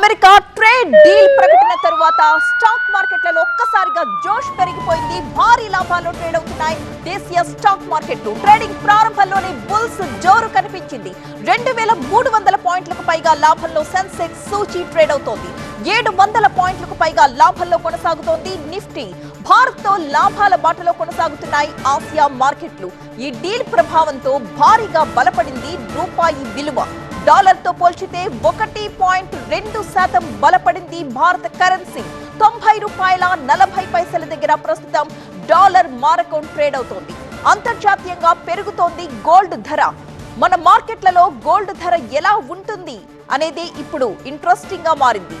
America trade deal ప్రకటన తరువాత stock మార్కెట్లలో ఒక్కసారిగా జోష్ పెరిగిపోయింది. భారీ లాభాలు ట్రేడ్ అవుతున్నాయి. దేశీయ స్టాక్ మార్కెట్లు ట్రేడింగ్ ప్రారంభంలోనే బుల్స్ జోరు కనిపించింది. రెండు వేల మూడు వందల పాయింట్లకు పైగా లాభంలో సెన్సెక్స్ సూచీ ట్రేడ్ అవుతోంది. ఏడు వందల పాయింట్లకు పైగా లాభంలో కొనసాగుతోంది నిఫ్టీ. భారత్తో లాభాల బాటలో కొనసాగుతున్నాయి ఆసియా మార్కెట్లు. ఈ డీల్ ప్రభావంతో భారీగా బలపడింది రూపాయి విలువ. డాలర్తో పోల్చితే ఒకటి పాయింట్ రెండు శాతం బలపడింది భారత కరెన్సీ. తొంభై రూపాయల నలభై పైసల దగ్గర ప్రస్తుతం డాలర్ మారకం ట్రేడ్ అవుతోంది. అంతర్జాతీయంగా పెరుగుతోంది గోల్డ్ ధర. మన మార్కెట్లలో గోల్డ్ ధర ఎలా ఉంటుంది అనేది ఇప్పుడు ఇంట్రెస్టింగ్గా మారింది.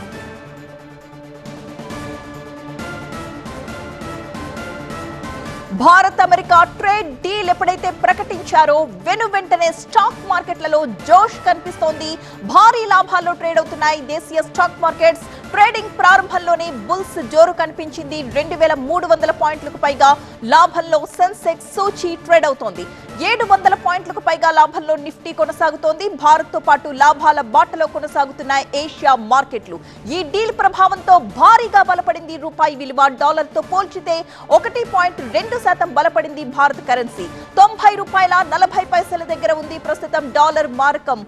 భారత్ అమెరికా ట్రేడ్ డీల్ ఎప్పుడైతే ప్రకటించారో వెను వెంటనే స్టాక్ మార్కెట్లలో జోష్ కనిపిస్తోంది. భారీ లాభాల్లో ట్రేడ్ అవుతున్నాయి. దేశీయ స్టాక్ మార్కెట్స్ ట్రేడింగ్ ప్రారంభంలోనే బుల్స్ జోరు కనిపించింది. రెండు వేల మూడు వందల పాయింట్లకు పైగా లాభంలో సెన్సెక్స్ సూచి ట్రేడ్ అవుతోంది. ఏడు వందల పాయింట్లకు పైగా లాభంలో నిఫ్టీ కొనసాగుతోంది. భారత్తో పాటు లాభాల బాటలో కొనసాగుతున్నాయి ఏషియా మార్కెట్లు. ఈ డీల్ ప్రభావంతో భారీగా బలపడింది రూపాయి విలువ. డాలర్తో పోల్చితే ఒకటి పాయింట్ రెండు శాతం బలపడింది భారత కరెన్సీ. తొంభై రూపాయల నలభై పైసల దగ్గర ఉంది ప్రస్తుతం డాలర్ మారకం.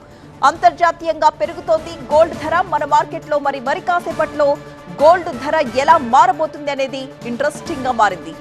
అంతర్జాతీయంగా పెరుగుతోంది గోల్డ్ ధర. మన మార్కెట్లో మరి మరి కాసేపట్లో గోల్డ్ ధర ఎలా మారబోతుంది అనేది ఇంట్రెస్టింగ్గా మారింది.